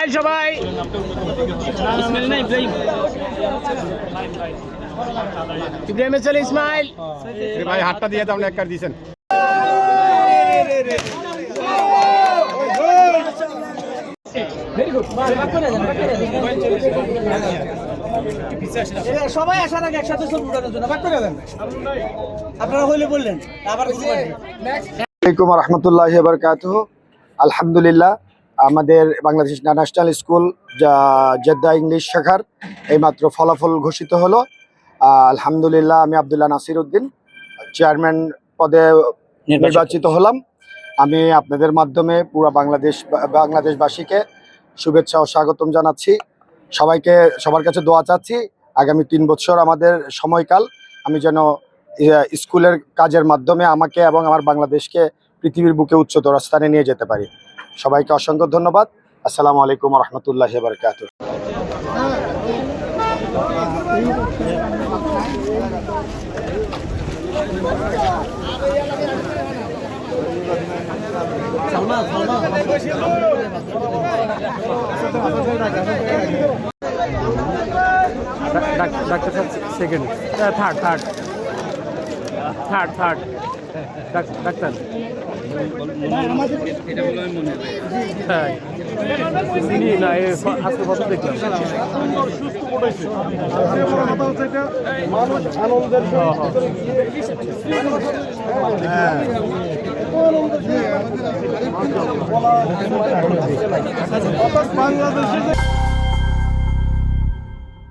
ইসমাইল সবাই। ইব্রাহিমের ছেলে ইসমাইল। ভাই হাতটা দিয়ে তো আপনি এক কার দিয়েছেন। সবাই আসার আগে একসাথে সব উঠানোর জন্য বাদ করে দেন। আপনারা হইলে বললেন আবার। রহমতুল্লাহ আলহামদুলিল্লাহ আমাদের বাংলাদেশ ন্যাশনাল স্কুল যা জেদ্দা ইংলিশ শাখার এইমাত্র ফলাফল ঘোষিত হলো। আলহামদুলিল্লাহ আমি আবদুল্লাহ নাসির উদ্দিন চেয়ারম্যান পদে নির্বাচিত। হলাম। আমি আপনাদের মাধ্যমে পুরো বাংলাদেশ বাংলাদেশবাসীকে শুভেচ্ছা ও স্বাগতম জানাচ্ছি। সবাইকে সবার কাছে দোয়া চাচ্ছি আগামী তিন বছর আমাদের সময়কাল আমি যেন স্কুলের কাজের মাধ্যমে আমাকে এবং আমার বাংলাদেশকে পৃথিবীর বুকে উচ্চতর স্থানে নিয়ে যেতে পারি। সবাইকে অসংখ্য ধন্যবাদ। আসসালামু আলাইকুম রহমতুল্লাহ বরকাত ডাক্তার সাহেব second third third third third doctor. হ্যাঁ। না আজকে কত দেখলাম বাংলাদেশে